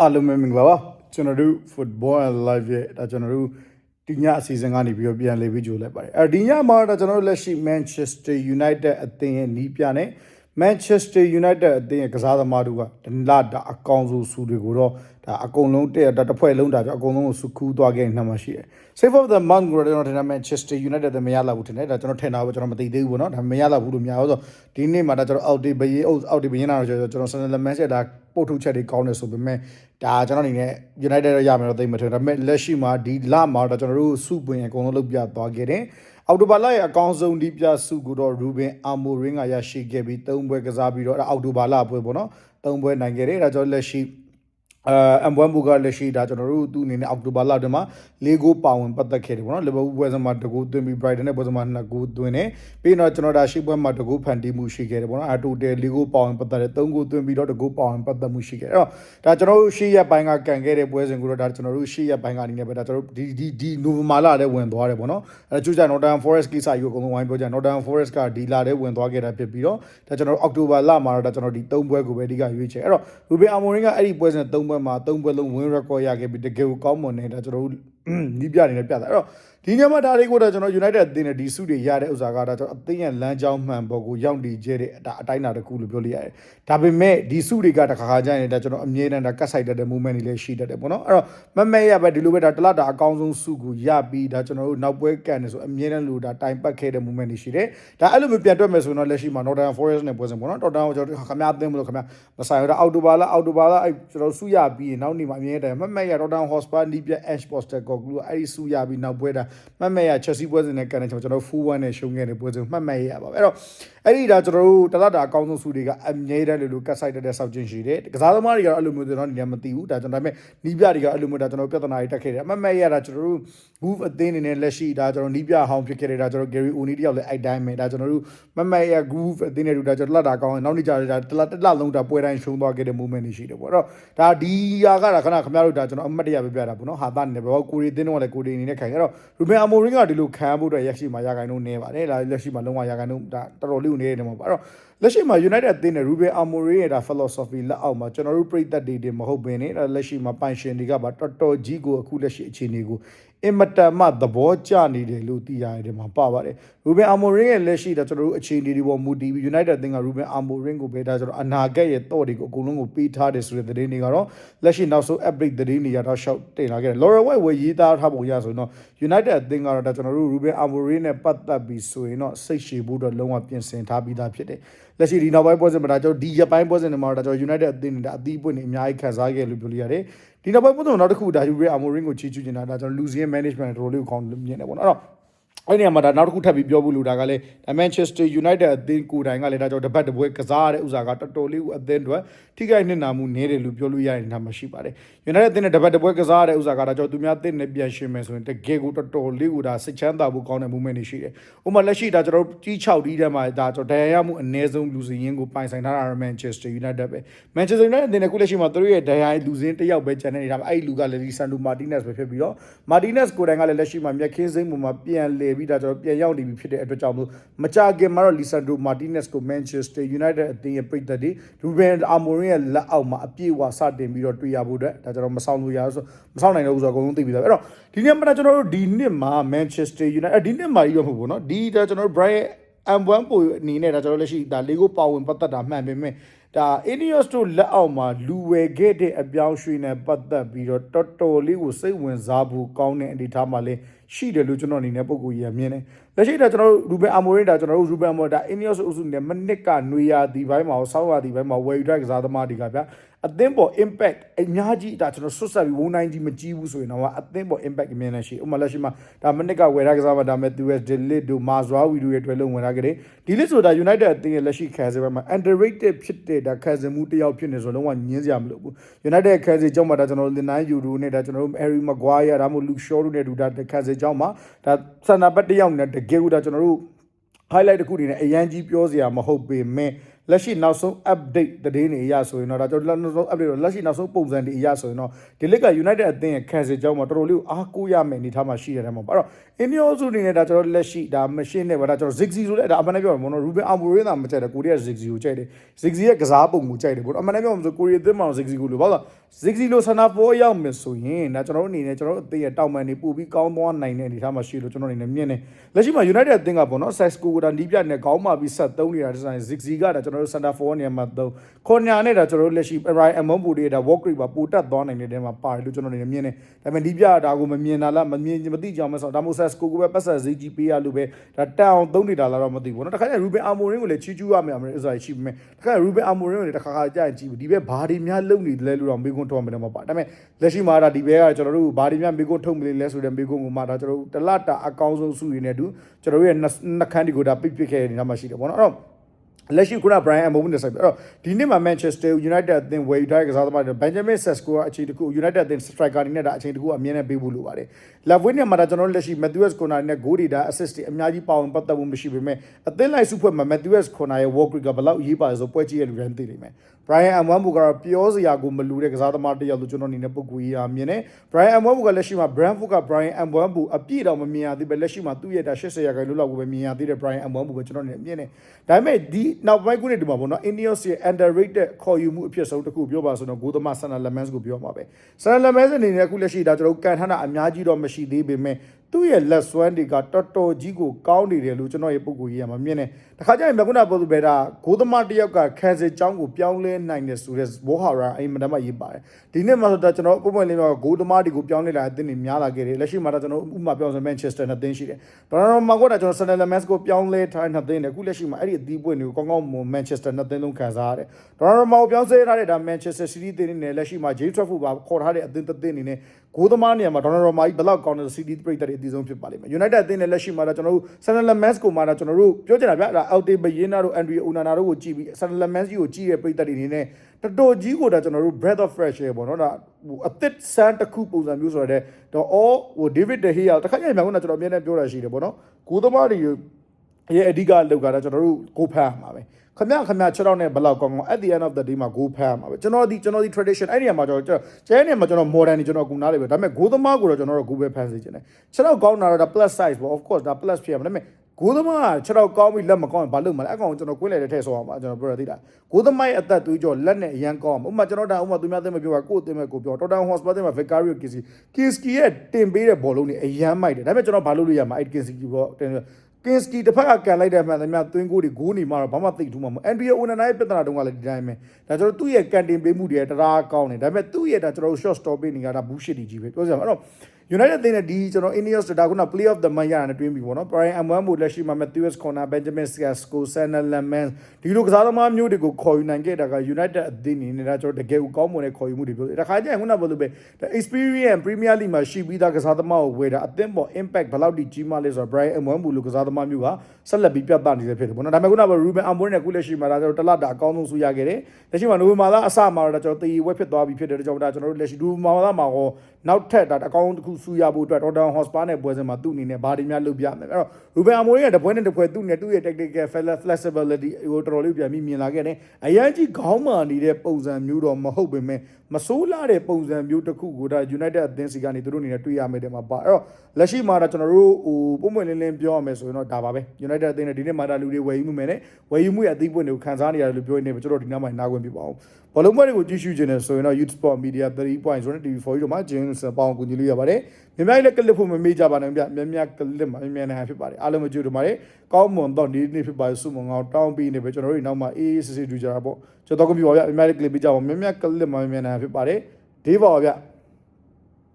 အားလုံးပဲမင်္ဂလာပါကျွန်တော်တို့ football and live ရဲ့ဒါကျွန်တော်တို့ဒီညအစီအစဉ်ကနေပြီးတော့ပြန်လေပြီးကြိုလိုက်ပါတယ်အဲဒီညမှာဒါကျွန်တော်တို့လက်ရှိ Manchester United အသင်းရဲ့နီးပြနဲ့ Manchester United အသင်းရဲ့ကစားသမားတို့ကဒလာတာအကောင်စုစုတွေကိုတော့ ဒါအကုန်လုံးတဲ့တစ်ဖွဲ့လုံးဒါကြောင့်အကုန်လုံးကိုစုခူးသွားခဲ့နေမှာရှိတယ် Save of the month ကိုတော့ကျွန်တော်ထင်တယ် Manchester United တမရလာဘူးထင်တယ်ဒါကျွန်တော်ထင်တာပဲကျွန်တော်မသိသေးဘူးပေါ့နော်ဒါမရလာဘူးလို့များဆိုဒီနေ့မှာဒါကျွန်တော်အောက်တေးဘရေးအောက်တေးဘရင်နာတော့ကျွန်တော်ဆန်လမန်ဆက်ဒါပို့ထုတ်ချက်တွေကောင်းတယ်ဆိုပေမဲ့ဒါကျွန်တော်အနေနဲ့ United ရရမယ်တော့သိမထင်ဒါပေမဲ့လက်ရှိမှာဒီလမှာတော့ကျွန်တော်တို့စုပွင့်အကုန်လုံးလုပ်ပြသွားခဲ့တယ်အော်တိုဘာလရဲ့အကောင်းဆုံးဒီပြစုကိုတော့ Ruben Amorim ကရရှိခဲ့ပြီး၃ပွဲကစားပြီးတော့အော်တိုဘာလပွဲပေါ့နော်၃ပွဲနိုင်ခဲ့တယ်ဒါကြောင့်လက်ရှိ အဲအမ်ဘွမ်ဘူကလက်ရှိဒါကျွန်တော်တို့သူ့အနေနဲ့အောက်တိုဘာလအတွင်းမှာ၄ဂိုးပါဝင်ပတ်သက်ခဲ့တယ်ပေါ့နော်လီဗာပူးပွဲစဉ်မှာတကူသွင်းပြီး Brighton နဲ့ပွဲစဉ်မှာ၂ဂိုးသွင်းတယ်ပြီးတော့ကျွန်တော်ဒါရှိပွဲမှာတကူဖန်တီးမှုရှိခဲ့တယ်ပေါ့နော်အဲတိုတယ်၄ဂိုးပါဝင်ပတ်သက်တယ်၃ဂိုးသွင်းပြီးတော့တကူပါဝင်ပတ်သက်မှုရှိခဲ့တယ်အဲ့တော့ဒါကျွန်တော်တို့ရှေ့ရက်ပိုင်းကကန်ခဲ့တဲ့ပွဲစဉ်ကိုတော့ဒါကျွန်တော်တို့ရှေ့ရက်ပိုင်းကအနေနဲ့ပဲဒါကျွန်တော်တို့ဒီဒီဒီနိုဝင်ဘာလထဲဝင်သွားတယ်ပေါ့နော်အဲကျူးကြ Northern Forest ကိစ္စကြီးကိုအကုန်လုံးဝိုင်းပြောကြ Northern Forest ကဒီလထဲဝင်သွားခဲ့တာဖြစ်ပြီးတော့ဒါကျွန်တော်တို့အောက်တိုဘာလမှာတော့ဒါကျွန်တော်ဒီ၃ပွဲကိုပဲအဓိကရွေးချယ်အဲ့တော့ Ruben Amorim ကအဲ့ဒီပွဲစဉ်၃ပွဲမှာ၃ပွဲလုံး win record ရခဲ့ပြီးတကယ်ကိုကောင်းမွန်နေတာကျွန်တော်တို့နီးပြအနေနဲ့ပြတာအဲ့တော့ ဒီညမှာဒါလေးကိုတော့ကျွန်တော် United အသင်းနဲ့ဒီစုတွေရတဲ့ဥစ္စာကတော့ကျွန်တော်အသင်းရဲ့လမ်းကြောင်းမှန်ပေါ်ကိုရောက်နေကြတဲ့ဒါအတိုင်းအတာတစ်ခုလို့ပြောလို့ရတယ်။ဒါပေမဲ့ဒီစုတွေကတခါခါကျရင်ဒါကျွန်တော်အမြဲတမ်းဒါကတ်ဆိုင်တတ်တဲ့ movement တွေလည်းရှိတတ်တယ်ပေါ့နော်။အဲ့တော့မမဲရပဲဒီလိုပဲဒါတလတာအကောင်းဆုံးစုကိုရပြီးဒါကျွန်တော်တို့နောက်ပွဲကန်နေဆိုအမြဲတမ်းလို့ဒါတိုင်ပတ်ခဲ့တဲ့ movement တွေရှိတယ်။ဒါအဲ့လိုမျိုးပြန်တွက်မယ်ဆိုရင်တော့လက်ရှိမှာ Northern Forest နဲ့ပွဲစဉ်ပေါ့နော်။ Tottenham ကိုကျွန်တော်ခမရအသင်းမလို့ခမရမဆိုင်တော့အောက်တိုဘာလအောက်တိုဘာလအဲ့ကျွန်တော်စုရပြီးရင်နောက်နေ့မှာအမြဲတမ်းမမဲရ Tottenham Hotspur နီးပြ Ash Postecoglou အဲ့ဒီစုရပြီးနောက်ပွဲတာမမဲရ Chelsea ပွဲစဉ်နဲ့ကန်တဲ့ကျွန်တော်4-1နဲ့ရှုံးခဲ့တဲ့ပွဲစဉ်မှတ်မှတ်ရပါပဲအဲ့တော့ အဲ့ဒီဒါကျွန်တော်တို့တလတာအကောင်းဆုံးစုတွေကအမြဲတမ်းလို့လို့ကတ်ဆိုင်တဲ့ဆောက်ချင်းရှိတယ်ကစားသမားတွေကတော့အဲ့လိုမျိုးကျွန်တော်နေမသိဘူးဒါကျွန်တော်ဒါပေမဲ့နီးပြတွေကအဲ့လိုမျိုးဒါကျွန်တော်ပြဿနာတွေတက်ခဲ့တယ်အမှတ်မှတ်ရတာကျွန်တော်တို့ move အသင်းအနေနဲ့လက်ရှိဒါကျွန်တော်နီးပြဟောင်းဖြစ်ခဲ့တယ်ဒါကျွန်တော် Gary O'Neill တယောက်လည်းအဲ့တိုင်းပဲဒါကျွန်တော်တို့မှတ်မှတ်ရ groove အသင်းတွေဒါကျွန်တော်တလတာအကောင်းနောက်နေ့ကျတော့ဒါတလတလလုံးဒါပွဲတိုင်းရှုံးသွားခဲ့တဲ့ moment တွေရှိတယ်ပေါ့အဲ့တော့ဒါဒီဟာကဒါခဏခင်ဗျားတို့ဒါကျွန်တော်အမှတ်တရပြပြတာပေါ့နော်ဟာသားနေတယ်ဘောကိုရီတင်းတော့လည်းကိုရီအနေနဲ့ခိုင်အဲ့တော့ Ruben Amorim ကဒီလိုခံဖို့အတွက်ရက်ရှိမှာရခိုင်နှုန်းနေပါတယ်ဒါလက်ရှိမှာလုံးဝရခိုင်နှုန်းဒါတော်တော်လေးကိုနေနေမှာပါအဲ့တော့ လက်ရှိမှာ United အသင်းနဲ့ Ruben Amorim ရဲ့ဒါ philosophy လက်အောက်မှာကျွန်တော်တို့ပြည်သက်တွေတွေမဟုတ်ဘဲနဲ့ဒါလက်ရှိမှာပိုင်ရှင်တွေကပါတော်တော်ကြီးကိုအခုလက်ရှိအခြေအနေကိုအင်မတန်မှသဘောကျနေတယ်လို့သိရတယ်မှာပါပါတယ်။ Ruben Amorim ရဲ့လက်ရှိဒါကျွန်တော်တို့အခြေအနေတွေပေါ်မူတည်ပြီး United အသင်းက Ruben Amorim ကိုပဲဒါကျွန်တော်အနာဂတ်ရဲ့တော့တွေကိုအကုန်လုံးကိုပေးထားတယ်ဆိုတဲ့သတင်းတွေကတော့လက်ရှိနောက်ဆုံး update သတင်းတွေရတော့ရှောက်တင်လာခဲ့တယ်။ Laura White ဝယ်ရေးသားထားပုံရဆိုရင်တော့ United အသင်းကတော့ဒါကျွန်တော်တို့ Ruben Amorim နဲ့ပတ်သက်ပြီးဆိုရင်တော့စိတ်ရှည်ဖို့တော့လုံးဝပြင်ဆင်ထားပြီးသားဖြစ်တယ်။လက်ရှိဒီနောက်ပိုင်းပွဲစဉ်မှာဒါကျွန်တော်ဒီရက်ပိုင်းပွဲစဉ်တွေမှာတော့ဒါကျွန်တော် United အသင်းတွေဒါအသီးပွင့်နေအများကြီးခံစားခဲ့လို့ပြောလို့ရတယ်။ဒီနောက်ပိုင်းပွဲစဉ်နောက်တစ်ခုဒါ Ruben Amorim ကိုချီးကျူးနေတာဒါကျွန်တော် Lucian management တော်တော်လေးကိုခေါင်းမြင်နေပေါ့နော်။အဲ့တော့ အဲ့ဒီနေရာမှာဒါနောက်တစ်ခုထပ်ပြီးပြောဖို့လိုတာကလည်း Manchester United အသင်းကိုယ်တိုင်ကလည်းဒါကြောင့်တပတ်တပွဲကစားရတဲ့ဥစားကတော်တော်လေးကိုအသင်းတွေထိခိုက်နစ်နာမှုနည်းတယ်လို့ပြောလို့ရတဲ့နေရာမှာရှိပါတယ်။ United အသင်းနဲ့တပတ်တပွဲကစားရတဲ့ဥစားကဒါကြောင့်သူများအသင်းနဲ့ပြန်ရှင်မယ်ဆိုရင်တကယ်ကိုတော်တော်လေးကိုဒါစိတ်ချမ်းသာဖို့ကောင်းတဲ့ movement တွေရှိတယ်။ဥပမာလက်ရှိဒါကျွန်တော်တို့ကြီး6ဒီထဲမှာဒါကျွန်တော်ဒဏ်ရာရမှုအနည်းဆုံးလူစီရင်ကိုပိုင်ဆိုင်ထားတာ Manchester United ပဲ။ Manchester United အသင်းနဲ့ခုလက်ရှိမှာသူတို့ရဲ့ဒဏ်ရာလူစင်းတစ်ယောက်ပဲကျန်နေနေတာအဲ့ဒီလူကလည်း Lisandro Martinez ပဲဖြစ်ပြီးတော့ Martinez ကိုယ်တိုင်ကလည်းလက်ရှိမှာမြက်ခင်းစိမ့်ပုံမှာပြန်လေပြီးဒါကျွန်တော်ပြန်ရောက်နေပြီဖြစ်တဲ့အတွက်ကြောင့်မို့မကြခင်မှာတော့ Lisandro Martinez ကို Manchester United အသင်းရဲ့ပြည်သက်တွေ Ruben Amorim ရဲ့လက်အောက်မှာအပြည့်အဝစတင်ပြီးတော့တွေ့ရဖို့အတွက်ဒါကျွန်တော်မဆောင်လို့ရဆိုမဆောင်နိုင်တော့ဘူးဆိုတော့အကုန်လုံးသိပြီသားပဲအဲ့တော့ဒီနေ့မှာကျွန်တော်တို့ဒီနှစ်မှာ Manchester United ဒီနှစ်မှာကြီးတော့မဟုတ်ဘူးเนาะဒီဒါကျွန်တော်တို့ Brian M1 ပိုအနေနဲ့ဒါကျွန်တော်လက်ရှိဒါလေးကိုပါဝင်ပတ်သက်တာမှန်ပေမဲ့ဒါ Ineos တို့လက်အောက်မှာလူဝယ်ခဲ့တဲ့အပြောင်းရွှေ့နဲ့ပတ်သက်ပြီးတော့တော်တော်လေးကိုစိတ်ဝင်စားဖို့ကောင်းတဲ့အနေအထားမှာလည်း ရှိတယ်လို့ကျွန်တော်အနေနဲ့ပုံကိုကြီးရမြင်တယ်။လက်ရှိဒါကျွန်တော်တို့ Ruben Amorim ဒါကျွန်တော်တို့ Ruben Amorim ဒါ Ineos အုပ်စုနဲ့မနစ်ကຫນွေရာဒီဘိုင်းမှာဆောက်ရာဒီဘိုင်းမှာဝယ်ယူတဲ့ကစားသမားတွေကဗျာ အသင်းပေါ် impact အများကြီးဒါကျွန်တော်ဆွတ်ဆက်ပြီးဝုန်းတိုင်းကြီးမကြီးဘူးဆိုရင်တော့အသင်းပေါ် impact အမြင်နဲ့ရှိဥပမာလက်ရှိမှာဒါမနစ်ကဝယ်ရကစားမှာဒါမဲ့ US Delete တို့ Mazraoui တို့ရဲ့တွဲလုံးဝင်လာခဲ့တယ်ဒီလစ်ဆိုတာ United အသင်းရဲ့လက်ရှိခံစားမှာ underrated ဖြစ်တဲ့ဒါခံစားမှုတစ်ယောက်ဖြစ်နေဆိုလုံးဝညင်းစရာမလိုဘူး United ခံစားကြောင်းမှာဒါကျွန်တော်လင်နိုင်ယူတို့နဲ့ဒါကျွန်တော်တို့ Harry Maguire ဒါမှမဟုတ် Luke Shaw တို့နဲ့ဒူဒါခံစားကြောင်းမှာဒါဆန္ဒပတ်တစ်ယောက်နဲ့တကယ်ကိုဒါကျွန်တော်တို့ highlight တစ်ခုအနေနဲ့အရန်ကြီးပြောစရာမဟုတ်ပေမဲ့ လက်ရှိနောက်ဆုံး update သတင်းတွေအရဆိုရင်တော့ဒါကျွန်တော်နောက်ဆုံး update တော့လက်ရှိနောက်ဆုံးပုံစံတွေအရဆိုရင်တော့ဒီလစ်က United အသင်းရဲ့ခံစစ်ကြောင်းမှာတော်တော်လေးအားကိုးရမယ်အနေထားမှာရှိတယ်တဲ့မှာအဲ့တော့ India စုအနေနဲ့ဒါကျွန်တော်လက်ရှိဒါ machine နဲ့ဗောဒါကျွန်တော် Ziggy ဆိုလဲဒါအမှန်တကယ်ပြောမှာနော် Ruben Amorim သာမကြိုက်တယ်ကိုရီးယား Ziggy ကိုကြိုက်တယ် Ziggy ရဲ့ကစားပုံကိုကြိုက်တယ်ဗောအမှန်တကယ်ပြောမှာဆိုကိုရီးယားအသင်းမှာ Ziggy ကိုလို့ဘာလို့ Ziggy လို့ဆန္ဒပေါ်ရောက်မယ်ဆိုရင်ဒါကျွန်တော်တို့အနေနဲ့ကျွန်တော်တို့အသင်းရဲ့တောက်မှန်နေပို့ပြီးကောင်းသွားနိုင်တဲ့အနေထားမှာရှိလို့ကျွန်တော်အနေနဲ့မြင်တယ်လက်ရှိမှာ United အသင်းကပေါ့နော် Sesco ကဒါနီးပြနဲ့ခေါင်းမာပြီးဆက်သုံးနေတာဒီဆိုင် Ziggy ကဒါကျွန်တို့ center forward နေရာမှာသုံးခွန်ညာနဲ့ဒါကျွန်တော်တို့လက်ရှိ Ryan Amon ပူတွေဒါ walk rate ပါပိုတက်သွားနိုင်တဲ့တဲမှာပါတယ်လို့ကျွန်တော်အနေနဲ့မြင်တယ်ဒါပေမဲ့ဒီပြဒါကိုမမြင်တာလားမမြင်မသိကြအောင်မဆိုဒါမှမဟုတ် Sesco ကိုပဲပတ်ဆက် Ziggy ပေးရလို့ပဲဒါတက်အောင်သုံးနေတာလားတော့မသိဘူးเนาะတခါကျ Ruben Amorim ကိုလည်းချီးကျူးရမယ်အမေဆိုရရှိပေမဲ့တခါ Ruben Amorim ကိုလည်းတခါခါကြာရင်ကြည့်ဘူးဒီဘက်ဘာတွေများလုံနေတယ်လို့တော့မေးခွန်းထုတ်မှလည်းမပါဒါပေမဲ့လက်ရှိမှာဒါဒီဘက်ကကျွန်တော်တို့ဘာတွေများမေးခွန်းထုတ်မလဲလဲဆိုတဲ့မေးခွန်းကိုမှဒါကျွန်တော်တို့တလတာအကောင်းဆုံးစုရင်းနဲ့တူကျွန်တော်တို့ရဲ့နှခမ်းဒီကိုဒါပိတ်ပစ်ခဲ့နေတာမှရှိတယ်ပေါ့နော်အဲ့တော့ လက်ရှိခုန Brian Amon နဲ့ဆိုင်ပြီးအဲ့တော့ဒီနေ့မှာ Manchester United အသင်းဝယ်ယူထားတဲ့ကစားသမားတွေ Benjamin Sesko ကအချိန်တစ်ခု United အသင်း striker အနေနဲ့ဒါအချိန်တစ်ခုအမြင်နဲ့ပေးဖို့လိုပါတယ်။ Love Win နဲ့မှာဒါကျွန်တော်တို့လက်ရှိ Matthews Corner နဲ့ goal တွေဒါ assist တွေအများကြီးပါဝင်ပတ်သက်မှုမရှိပေမဲ့အသင်းလိုက်စုဖွဲ့မှာ Matthews Corner ရဲ့ work rate ကဘယ်လောက်အရေးပါတယ်ဆိုပွဲကြည့်ရလူတိုင်းသိနေမယ်။ Brian Amon ကတော့ပြောစရာကိုမလူတဲ့ကစားသမားတစ်ယောက်လို့ကျွန်တော်အနေနဲ့ပုံကူရေးရမြင်တယ်။ Brian Amon ကလက်ရှိမှာ Brentford က Brian Amon အပြည့်တော့မမြင်ရသေးပဲလက်ရှိမှာသူ့ရဲ့ဒါ80ရာခိုင်နှုန်းလောက်ကိုပဲမြင်ရသေးတယ် Brian Amon ကိုပဲကျွန်တော်အနေနဲ့မြင်တယ်။ဒါပေမဲ့ဒီနောက်ပိုင်းခုနှစ်ဒီမှာပေါ့နော် Ineos ရဲ့ underrated ခေါ်ယူမှုအဖြစ်ဆုံးတစ်ခုပြောပါဆိုတော့ဂိုးသမား Sana Lamens ကိုပြောမှာပဲ Sana Lamens အနေနဲ့အခုလက်ရှိဒါကျွန်တော်ကန်ထမ်းတာအများကြီးတော့မရှိသေးပေမဲ့ သူ့ရဲ့လက်စွမ်းတွေကတော်တော်ကြီးကိုကောင်းနေတယ်လို့ကျွန်တော်ရဲ့ပုံကိုရေးရမှာမြင်တယ်။တခါကျရင်မြကုနာပေါ်သူပဲဒါဂိုးသမားတစ်ယောက်ကခံစစ်ကြောင်းကိုပြောင်းလဲနိုင်တယ်ဆိုတဲ့ဘောဟာရာအိမ်မတမ်းမှရေးပါတယ်။ဒီနေ့မှာဆိုတော့ကျွန်တော်ပုံပွင့်လေးမှာဂိုးသမားတွေကိုပြောင်းလဲလာတဲ့အသင်းတွေများလာခဲ့တယ်။လက်ရှိမှာတော့ကျွန်တော်ဥပမာပြောဆို Manchester နဲ့အသင်းရှိတယ်။ဒေါ်နယ်မာကိုဒါကျွန်တော် Sana Lamens ကိုပြောင်းလဲထားတဲ့နှစ်သင်းတယ်အခုလက်ရှိမှာအဲ့ဒီအသီးပွင့်တွေကိုကောင်းကောင်းမ Manchester နှစ်သင်းလုံးခံစားရတယ်။ဒေါ်နယ်မာကိုပြောင်းဆဲထားတဲ့ဒါ Manchester City အသင်းနဲ့လက်ရှိမှာ Jay Trafford ပါခေါ်ထားတဲ့အသင်းတစ်သင်းအနေနဲ့ဂိုးသမားနေရာမှာဒေါ်နယ်မာကြီးဘယ်လောက်ကောင်းတဲ့ City ပြည်သက်တွေအသီးဆုံးဖြစ်ပါလိမ့်မယ်။ United အသင်းနဲ့လက်ရှိမှာတော့ကျွန်တော်တို့ Sana Lamens ကိုမှတော့ကျွန်တော်တို့ပြောချင်တာဗျအဲ့ဒါ Alte Bayena တို့ Andrea Onana တို့ကိုကြည့်ပြီး Sana Lamens ကြီးကိုကြည့်ရပြည်သက်တွေအနေနဲ့တော်တော်ကြီးကိုဒါကျွန်တော်တို့ breath of fresh air ပေါ့နော်ဒါဟိုအသစ်ဆန်းတစ်ခုပုံစံမျိုးဆိုတော့တော့ all ဟို David De Gea တခါကျရင်မြန်ခုနကျွန်တော်အမြဲတမ်းပြောတာရှိတယ်ပေါ့နော်ဂိုးသမားတွေ ရဲ့အဓိကလောက်ကတော့ကျွန်တော်တို့ကိုဖမ်းရမှာပဲခမခမ6တော့နဲ့ဘလောက်ကောင်းကောင်း at the end of the day မှာ go ဖမ်းရမှာပဲကျွန်တော်ဒီကျွန်တော်ဒီ tradition အဲ့ဒီမှာကျွန်တော်ကျဲနေမှာကျွန်တော် modern နေကျွန်တော်ကူနားလေပဲဒါပေမဲ့ go သမားကိုတော့ကျွန်တော်တို့ go ပဲဖမ်းစေချင်တယ်6တော့ကောင်းတာတော့ plus size ပေါ့ of course ဒါ plus ဖြစ်ရမှာဒါပေမဲ့ဂိုးသမားက6တော့ကောင်းပြီလက်မကောင်းရင်ဘာလုပ်မလဲအကောင်ကျွန်တော်ကွင်းလေတဲ့ထည့်ဆောအောင်ပါကျွန်တော်ပြောရသေးတာဂိုးသမားရဲ့အသက်သွေးကြောလက်နဲ့အရန်ကောင်းဥပမာကျွန်တော်ဒါဥပမာသူများသိမပြောတာကိုယ်သိမဲ့ကိုပြောတော်တန်ဟော့စပါသိမဲ့ Vicario Kisi Kiski ရဲ့တင်ပေးတဲ့ဘောလုံးတွေအရန်မိုက်တယ်ဒါပေမဲ့ကျွန်တော်ဘာလုပ်လို့ရမှာအဲ့ Kiski ဘောတင် ကင်စကီတစ်ဖက်ကကန်လိုက်တဲ့မှန်သမျှသွင်းကိုတွေဂိုးနေမှာတော့ဘာမှသိထူးမှာမဟုတ်အန်ဒရီယိုအိုနနာရဲ့ပြဿနာတုန်းကလည်းဒီတိုင်းပဲဒါကျွန်တော်သူ့ရဲ့ကန်တင်ပေးမှုတွေတရာကောင်းတယ်ဒါပေမဲ့သူ့ရဲ့ဒါကျွန်တော် short stop ပေးနေတာဒါ bullshit ကြီးပဲပြောစရာအဲ့တော့ United အသင်းနဲ့ဒီကျွန်တော် Ineos ဒါခုန play of the month ရတာနဲ့တွင်းပြီပေါ့နော် Brian Amwam ကိုလက်ရှိမှာ Matthews Corner Benjamin Sesko Sana Lamens ဒီလိုကစားသမားမျိုးတွေကိုခေါ်ယူနိုင်ခဲ့တာက United အသင်းနေနေတာကျွန်တော်တကယ်ကိုကောင်းမွန်တဲ့ခေါ်ယူမှုတွေပြောတယ်ဒါခါကျရင်ခုနပြောလို့ပဲ experience Premier League မှာရှိပြီးသားကစားသမားကိုဝယ်တာအသင်းပေါ် impact ဘယ်လောက်ထိကြီးမားလဲဆိုတော့ Brian Amwam လိုကစားသမားမျိုးကဆက်လက်ပြီးပြသနေတယ်ဖြစ်တယ်ပေါ့နော်ဒါပေမဲ့ခုနက Ruben Amorim နဲ့ခုလက်ရှိမှာဒါကျွန်တော်တလတာအကောင်းဆုံးဆူရခဲ့တယ်လက်ရှိမှာနိုဝင်ဘာလအစမှာတော့ကျွန်တော်တေးဝက်ဖြစ်သွားပြီဖြစ်တယ်ကြောင့်ဒါကျွန်တော်တို့လက်ရှိနိုဝင်ဘာလမှာဟောနောက်ထပ်ဒါအကောင်းတစ်ခုဆူရဖို့အတွက် Tottenham Hotspur နဲ့ပွဲစဉ်မှာသူ့အနေနဲ့ဘာတွေများလုပ်ပြမယ်အဲ့တော့ Ruben Amorim ကတပွဲနဲ့တပွဲသူ့နဲ့သူ့ရဲ့ tactical flexibility ကိုတော်တော်လေးပြန်ပြီးမြင်လာခဲ့တယ်အရန်ကြီးခေါင်းမာနေတဲ့ပုံစံမျိုးတော့မဟုတ်ပေမဲ့မဆိုးလာတဲ့ပုံစံမျိုးတစ်ခုကိုဒါ United အသင်းစီကနေသူတို့အနေနဲ့တွေ့ရမယ်တဲ့မှာပါအဲ့တော့လက်ရှိမှာတော့ကျွန်တော်တို့ဟိုပုံမှန်လင်းလင်းပြောရမယ်ဆိုရင်တော့ဒါပါပဲ United အသင်းနဲ့ဒီနေ့မှာဒါလူတွေဝယ်ယူမှုမယ်နဲ့ဝယ်ယူမှုရဲ့အသီးပွင့်တွေကိုခန်းစားနေရတယ်လို့ပြောနေတယ်ကျွန်တော်ဒီနောက်မှာနားဝင်ပြပါအောင် ဘောလုံးပွဲတွေကိုကြည့်ရှုခြင်းနဲ့ဆိုရင်တော့ Youth Sport Media 3 point ဆိုတဲ့ TV4 တို့မှာ James ပေါင်းကူညီလို့ရပါတယ်မြင်မြိုင်လည်းကလစ်ဖို့မမေ့ကြပါနဲ့ဗျမြင်မြကလစ်မှာမြင်မြန်နေဖြစ်ပါတယ်အားလုံးမကြည့်တို့ပါတယ်ကောင်းမွန်တော့ဒီနေ့ဖြစ်ပါစုမငောင်းတောင်းပြီးနေပဲကျွန်တော်တို့နောက်မှာအေးအေးဆေးဆေးကြည့်ကြတာပေါ့ကျွန်တော်ကပြပါဗျမြင်မြိုင်လည်းကလစ်ပြကြပါမြင်မြကလစ်မှာမြင်မြန်နေဖြစ်ပါတယ်ဒီပါဗျ